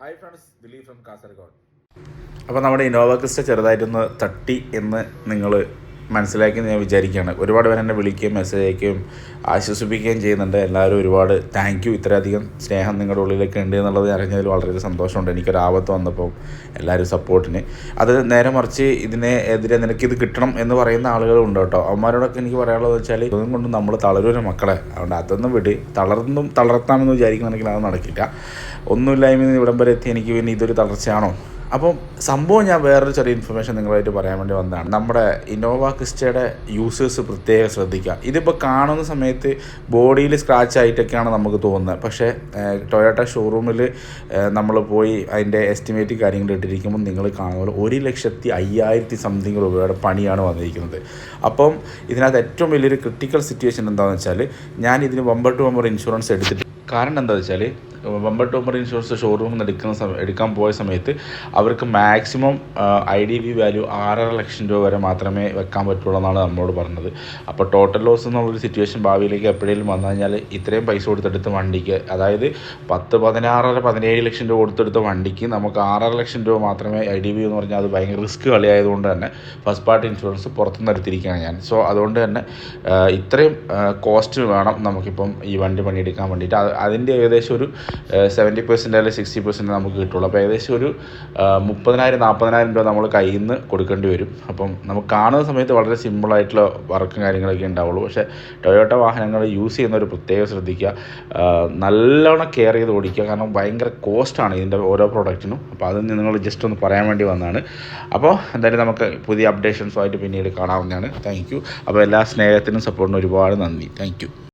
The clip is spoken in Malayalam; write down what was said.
Hi friends Dileep from Kasaragod അപ്പോൾ നമ്മുടെ ഇന്നോവ ക്രിസ്റ്റ ചെറുതായിട്ടൊന്ന് തട്ടി എന്ന് നിങ്ങൾ മനസ്സിലാക്കി എന്ന് ഞാൻ വിചാരിക്കുകയാണ്. ഒരുപാട് പേർ എന്നെ വിളിക്കുകയും മെസ്സേജ് അയക്കുകയും ആശ്വസിപ്പിക്കുകയും ചെയ്യുന്നുണ്ട്. എല്ലാവരും ഒരുപാട് താങ്ക് യു ഇത്രയധികം സ്നേഹം നിങ്ങളുടെ ഉള്ളിലേക്ക് ഉണ്ട് എന്നുള്ളത് അറിഞ്ഞതിൽ വളരെ സന്തോഷമുണ്ട്. എനിക്കൊരു ആപത്ത് വന്നപ്പോൾ എല്ലാവരും സപ്പോർട്ടിന് അത് നേരെ മറിച്ച് ഇതിനെ എതിരെ നിനക്കിത് കിട്ടണം എന്ന് പറയുന്ന ആളുകളുണ്ട് കേട്ടോ. അവന്മാരോടൊക്കെ എനിക്ക് പറയാനുള്ളത് വെച്ചാൽ ഇതും കൊണ്ട് നമ്മൾ തളരൂര മക്കളെ. അതുകൊണ്ട് അതൊന്നും വിട്. തളർന്നും തളർത്താമെന്ന് വിചാരിക്കുന്നുണ്ടെങ്കിൽ അത് നടക്കില്ല. ഒന്നുമില്ലായ്മ ഇവിടം വരെ എത്തി എനിക്ക് പിന്നെ ഇതൊരു തളർച്ചയാണോ? അപ്പം സംഭവം ഞാൻ വേറൊരു ചെറിയ ഇൻഫർമേഷൻ നിങ്ങളായിട്ട് പറയാൻ വേണ്ടി വന്നതാണ്. നമ്മുടെ ഇന്നോവ ക്രിസ്റ്റയുടെ യൂസേഴ്സ് പ്രത്യേകം ശ്രദ്ധിക്കുക. ഇതിപ്പോൾ കാണുന്ന സമയത്ത് ബോഡിയിൽ സ്ക്രാച്ച് ആയിട്ടൊക്കെയാണ് നമുക്ക് തോന്നുന്നത്. പക്ഷേ ടൊയോട്ട ഷോറൂമിൽ നമ്മൾ പോയി അതിന്റെ എസ്റ്റിമേറ്റ് കാര്യങ്ങൾ ഇട്ടിരിക്കുമ്പോൾ നിങ്ങൾ കാണുന്ന പോലെ ഒരു ലക്ഷത്തി അയ്യായിരത്തി സംതിങ് രൂപയുടെ പണിയാണ് വന്നിരിക്കുന്നത്. അപ്പം ഇതിനകത്ത് ഏറ്റവും വലിയൊരു ക്രിട്ടിക്കൽ സിറ്റുവേഷൻ എന്താണെന്ന് വെച്ചാൽ ഞാൻ ഇതിന് ബമ്പർ ടു ബമ്പർ ഇൻഷുറൻസ് എടുത്തിട്ട് കാരണം എന്താ വെച്ചാൽ ബമ്പർ ടു ബമ്പർ ഇൻഷുറൻസ് ഷോറൂമിൽ നിന്ന് എടുക്കുന്ന സമയം എടുക്കാൻ പോയ സമയത്ത് അവർക്ക് maximum I D V value ആറര ലക്ഷം രൂപ വരെ മാത്രമേ വെക്കാൻ പറ്റുള്ളൂ എന്നാണ് നമ്മളോട് പറഞ്ഞത്. അപ്പോൾ ടോട്ടൽ ലോസ് എന്നുള്ളൊരു സിറ്റുവേഷൻ ഭാവിയിലേക്ക് എപ്പോഴെങ്കിലും വന്നു കഴിഞ്ഞാൽ ഇത്രയും പൈസ കൊടുത്തെടുത്ത വണ്ടിക്ക് അതായത് പത്ത് പതിനാറര പതിനേഴ് ലക്ഷം രൂപ കൊടുത്തെടുത്ത വണ്ടിക്ക് നമുക്ക് ആറര ലക്ഷം രൂപ മാത്രമേ ഐ ഡി ബി എന്ന് പറഞ്ഞാൽ അത് ഭയങ്കര റിസ്ക് കളിയായതുകൊണ്ട് തന്നെ ഫസ്റ്റ് പാർട്ടി ഇൻഷുറൻസ് പുറത്തുനിന്ന് എടുത്തിരിക്കുകയാണ് ഞാൻ. സോ അതുകൊണ്ട് തന്നെ ഇത്രയും കോസ്റ്റ് വേണം നമുക്കിപ്പം ഈ വണ്ടി പണിയെടുക്കാൻ വേണ്ടിയിട്ട്. അത് അതിന്റെ ഏകദേശം ഒരു സെവന്റി പെർസെന്റ് അല്ലെങ്കിൽ സിക്സ്റ്റി പെർസെന്റ് നമുക്ക് കിട്ടുള്ളൂ. അപ്പോൾ ഏകദേശം ഒരു മുപ്പതിനായിരം നാൽപ്പതിനായിരം രൂപ നമ്മൾ കയ്യിൽ നിന്ന് കൊടുക്കേണ്ടി വരും. അപ്പം നമുക്ക് കാണുന്ന സമയത്ത് വളരെ സിമ്പിളായിട്ടുള്ള വർക്കും കാര്യങ്ങളൊക്കെ ഉണ്ടാവുള്ളൂ. പക്ഷേ ടൊയോട്ട വാഹനങ്ങൾ യൂസ് ചെയ്യുന്ന ഒരു പ്രത്യേകം ശ്രദ്ധിക്കുക. നല്ലവണ്ണം കെയർ ചെയ്ത് ഓടിക്കുക. കാരണം ഭയങ്കര കോസ്റ്റാണ് ഇതിന്റെ ഓരോ പ്രോഡക്റ്റിനും അപ്പോൾ അത് നിങ്ങൾ ജസ്റ്റ് ഒന്ന് പറയാൻ വേണ്ടി വന്നതാണ്. അപ്പോൾ എന്തായാലും നമുക്ക് പുതിയ അപ്ഡേഷൻസുമായിട്ട് പിന്നീട് കാണാവുന്നതാണ്. താങ്ക് അപ്പോൾ എല്ലാ സ്നേഹത്തിനും സപ്പോർട്ടിനും ഒരുപാട് നന്ദി. താങ്ക്